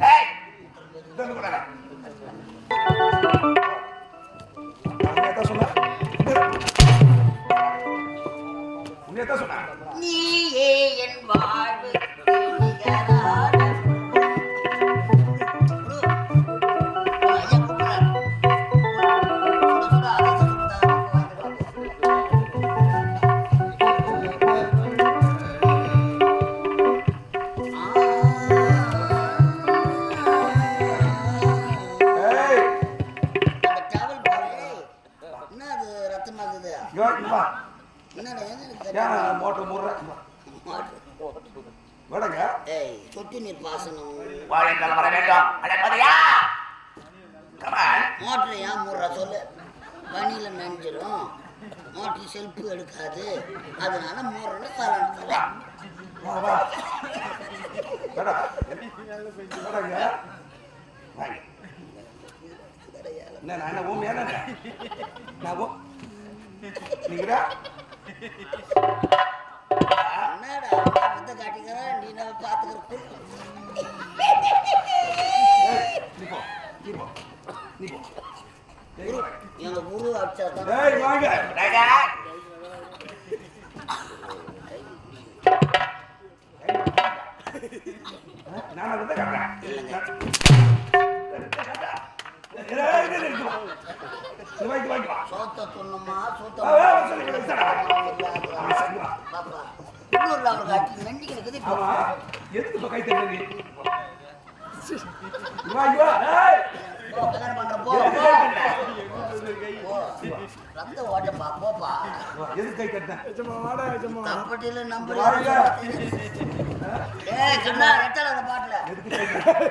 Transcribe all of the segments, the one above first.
Hey! தெரியல. Motor மூடுற? இங்க வா. மாட்டு. வாடங்க. ஏய் சொட்டு நீர் பாசனம் வாழைக்காலம் வர வேண்டும். அடப்பதையா? மோட்டர் ஏன் மூடுற சொல்லு பனியில் நனைஞ்சிரும் மோட்டர் செல்ஃபு எடுக்காது அதனால மூடுற காரணத்தில் வா, வா. வாடா. வாடங்க. வாங்க. என்ன, நான் என்ன ஊமையா என்ன? நான் ஊ- நீங்கடா? என்னடா புத்த காட்டிக்கிற நீ நம்ம பார்த்துக்கிற ஏய், நீ போ, நீ போ, நீ போ. குரு எங்க குரு அடிச்சா தான் ஏய், வாங்க. நான் வந்து காட்டுறேன். சோத்த துண்ணுமா சோத்த உள்ளூர்ல அவர் காட்டி நண்டிக்கு இருக்குது இப்போ ஆமா, எதுக்கு இப்ப கை தட்டுற நீ? இங்க வா, இங்க வா. ஏய், போ கல்யாணம் பண்ற போ எதுக்கு போ. கை தட்டுற? போ ரத்த ஓட்டப்பா போப்பா வா, எதுக்கு கை தட்டுற? தப்பட்டியில நம்பர் வாங்க. ஏய் கண்ணா ரெட்டல அந்த பாட்டுல எதுக்கு கை தட்டுற?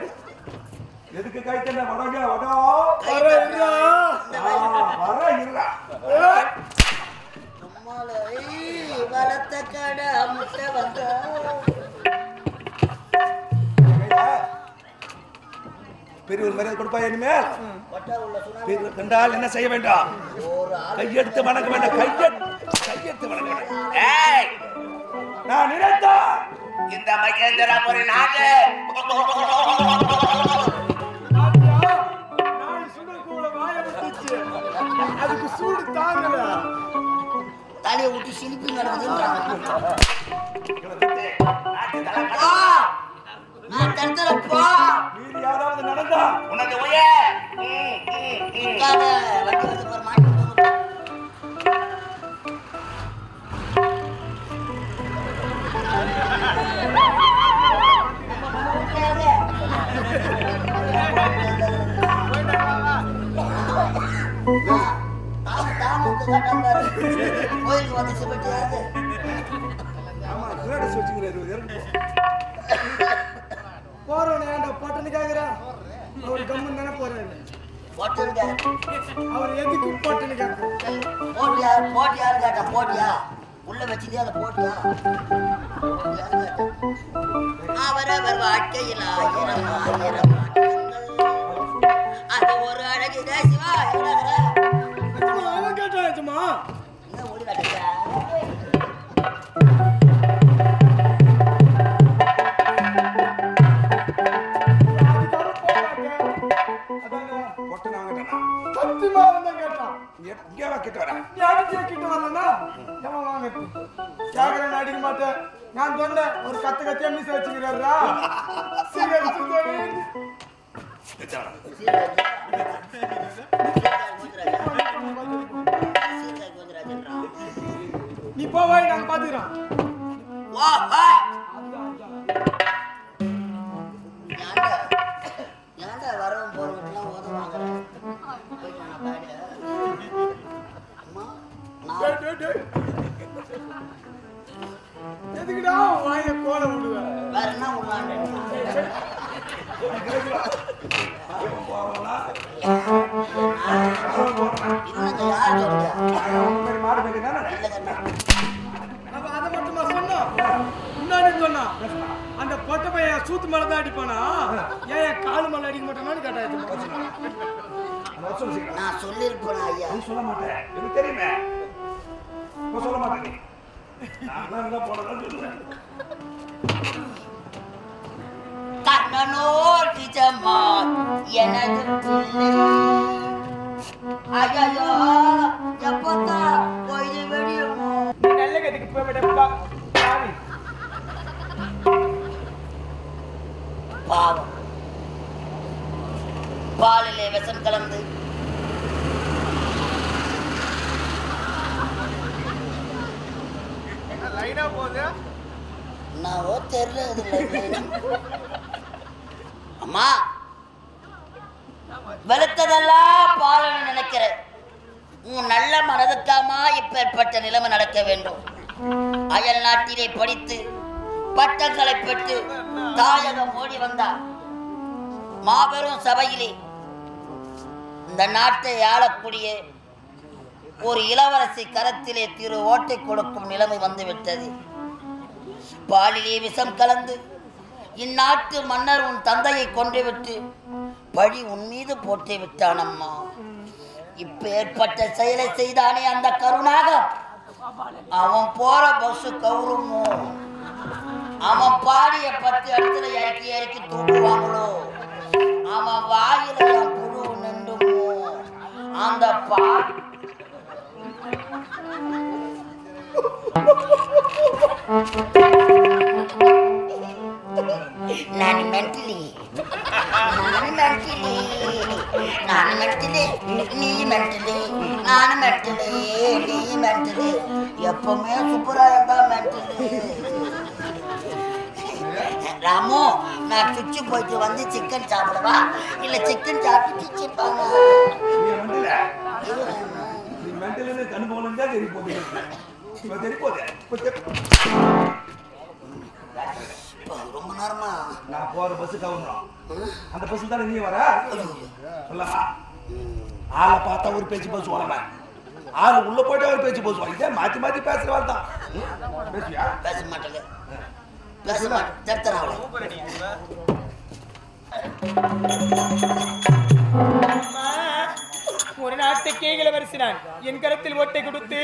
எதுக்கு கை தட்டுற? வடங்க, வடா. ஆ, வயசுல வர இருடா. சும்மால ஏய் வளர்த்த கடை முட்டை வந்தா. பெரியவர் மரியாதை கொடுப்பா இனிமேல். பெரியவர் கண்டால் என்ன செய்ய வேண்டாம்? கையெடுத்து வணங்க வேண்டாம். கையெடுத்து கையெடுத்து வணங்க வேண்டாம். ஏய்! நான் நினைத்தா இந்த மகேந்திரபுரி நாட்டு. தலையை ஊட்டி சிலிப்பி மீறி யாராவது நடந்தா? உனக்கு மாட்டி கோயிலுக்கு ஆமா கிரேடஸ் வச்சுக்கிறாரு இறங்கு ஏன்டா பட்டனு கேக்குறா அவர் கம்மன் தானே போறாரு அவர் எதுக்கு போட்டியா போட்டியாரு கேட்டா போட்டியா உள்ள வச்சுதே அதை போட்டியா அவரவர் வாழ்க்கையில் ஆயிரம் ஆயிரம் அது ஒரு அழகிதே சொன்னேன் ஒரு அடிக்க மாட்டானான்னு கேட்டாச்சு நான் சொல்லியிருப்பேன் ஐயா? நீ சொல்ல மாட்டேன். எனக்கு தெரியுமே. இப்ப சொல்ல மாட்டேன் நீ. நான் என்ன போனதான் சொல்லுவேன். நிஜமா எனது பிள்ளை. ஐயோ எப்பத்தா பொய்து வெடியுமோ? நல்ல கதைக்கு போய் விடப்பா. பாவம். பாலிலே விஷம் கலந்து. என்னவோ தெரியல அம்மா வெளுத்ததெல்லாம் பாலனை நினைக்கிறேன். உன் நல்ல மனதுக்காமா இப்பேற்பட்ட நிலைமை நடக்க வேண்டும். அயல் நாட்டிலே படித்து பட்டங்களை பெற்று தாயகம் ஓடி வந்தார். மாபெரும் சபையிலே இந்த நாட்டை ஆளக்கூடிய ஒரு இளவரசி கரத்திலே திரு ஓட்டை கொடுக்கும் நிலைமை வந்துவிட்டது. பாலிலே விஷம் கலந்து இந்நாட்டு மன்னர் உன் தந்தையை கொன்றுவிட்டு பழி உன் மீது போட்டு விட்டான் அம்மா இப்பேற்பட்ட செயலை செய்தானே அந்த கருணாக அவன் போற பஸ் கவுருமோ? அவன் பாடிய பத்து இடத்துல இறக்கி இறக்கி தூக்குவாங்களோ அவன் வாயில அந்த பா நான் மென்டலி. நான் மென்டலி. நான் மென்டலி. நீ மென்டலி. நான் மென்டலி. நீ மென்டலி. எப்பவுமே சூப்பராக தான் மென்டலி. ராமு நான் சுச்சு போயிட்டு வந்து சிக்கன் சாப்பிடவா? இல்ல சிக்கன் சாப்பிட்டு சிப்பாங்க நீ மெண்டல. நீ மெண்டல்னு கண்ணு போகலன்னு தான் தெரிய போகுது. இப்ப தெரிய போகுது. இப்ப தெரி- ரொம்ப நேரமா? நான் போற பஸ் கவர்றோம் அந்த பஸ் தானே நீ வர? சொல்லமா ஆளை பார்த்தா ஒரு பேச்சு பேசுவாங்க ஆள் உள்ள போயிட்டா ஒரு பேச்சு பேசுவாங்க இதே மாத்தி மாத்தி பேசுற வாழ் தான். பேசுவியா? பேச மாட்டேங்க பேச மாட்டேன் ஒரு நாட்டுக்கே இளவரசி நான் என் கரத்தில் ஓட்டை கொடுத்து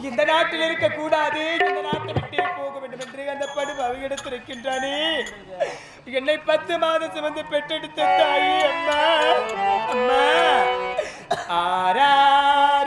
இந்த நாட்டில் இருக்க கூடாது. இந்த நாட்டை விட்டே போக வேண்டும் என்று அந்த படுபாவை எடுத்திருக்கின்றானே. என்னை பத்து மாதம் சுமந்து பெற்றெடுத்த தாயே அம்மா. அம்மா. ஆராரிரோ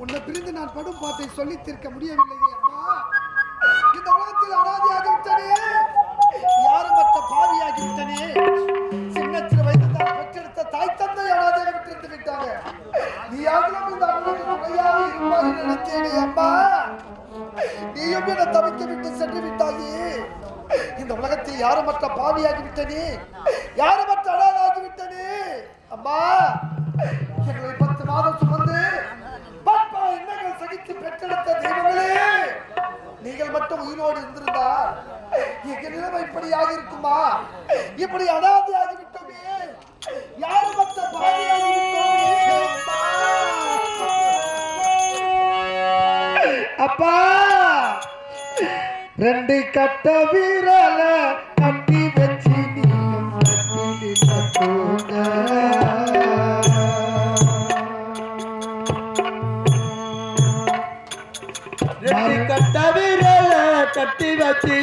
உன்னை பிரிந்து நான் படும் பாட்டை சொல்லி தீர்க்க முடியவில்லையே அம்மா. இந்த உலகத்தில் அனாதியாகி விட்டனே யாருமற்ற பாவியாகி விட்டனே சின்ன சிறு வயது தான் பெற்றெடுத்த தாய் தந்தை அனாதையாக விட்டிருந்து விட்டாங்க. நீ யாரும் இந்த அண்ணனுக்கு நினைத்தேனே அம்மா. நீயும் என்னை தவிக்க விட்டு சென்று விட்டாயே. இந்த உலகத்தில் யாருமற்ற பாவியாகி விட்டனே யாருமற்ற அனாதாகி விட்டனே அம்மா எங்களை பத்து மாதம் பெற்றெடுத்த தெய்வங்களே நீங்கள் மட்டும் உயிரோடு இருந்திருந்தா எங்க நிலைமை இப்படியாக இருக்குமா? இப்படி அதாவது ஆகிவிட்டோமே யாரு மற்ற அப்பா ரெண்டு கட்ட வீரல வீரல கட்டி வச்சு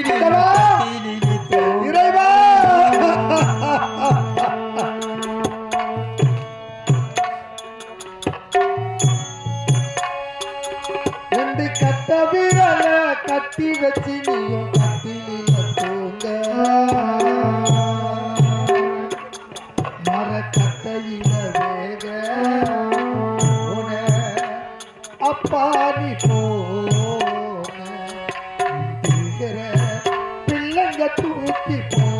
É tu que